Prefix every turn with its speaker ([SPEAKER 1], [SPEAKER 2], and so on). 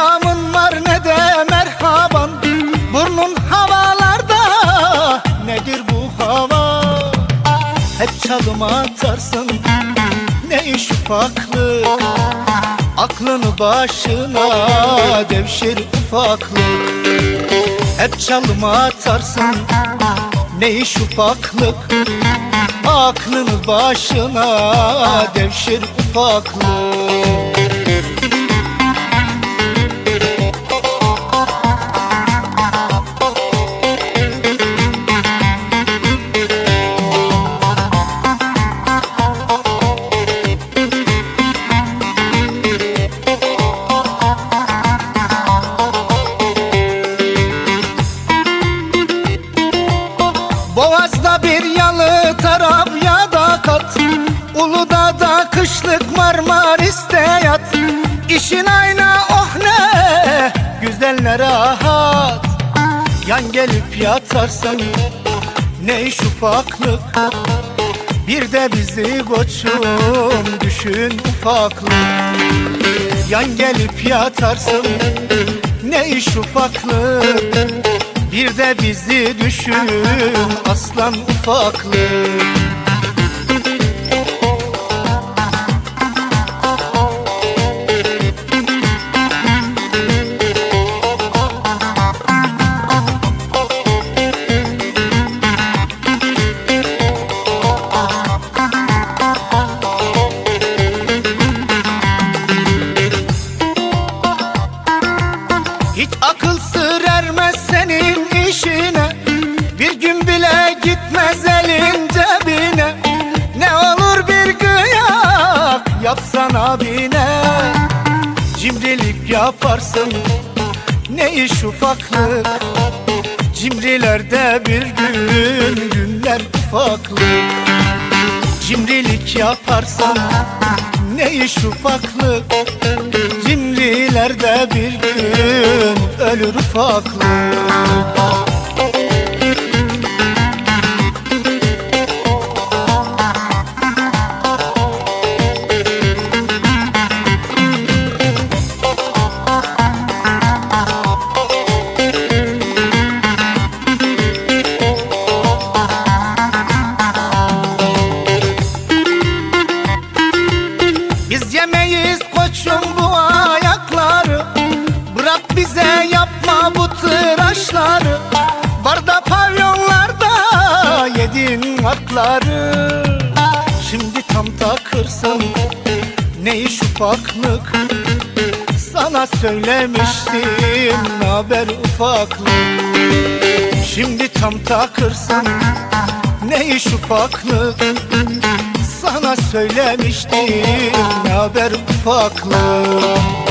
[SPEAKER 1] selamın var ne de merhaban. Burnun havalarda nedir bu hava? Hep çalıma atarsın ne iş ufaklık Aklını başına devşir ufaklık. Hep çalıma atarsın ne iş ufaklık? Aklını başına devşir ufaklık Boğaz'da bir yalı taraf ya da kat Uludağ'da kışlık Marmaris'te yat. İşin ayna oh ne güzel ne rahat Yan gelip yatarsın ne iş ufaklık. Bir de bizi koçum düşün ufaklık. Yan gelip yatarsın ne iş ufaklık Bir de bizi düşün aslan ufaklık yapsan abine Cimrilik yaparsın ne iş ufaklık? Cimrilerde bir gün günler ufaklık. Cimrilik yaparsan ne iş ufaklık? Cimrilerde bir gün ölür ufaklık yedin hakları. Şimdi tam takırsın. Ne iş ufaklık? Sana söylemiştim haber ufaklık? Şimdi tam takırsın. Ne iş ufaklık? Sana söylemiştim haber ufaklık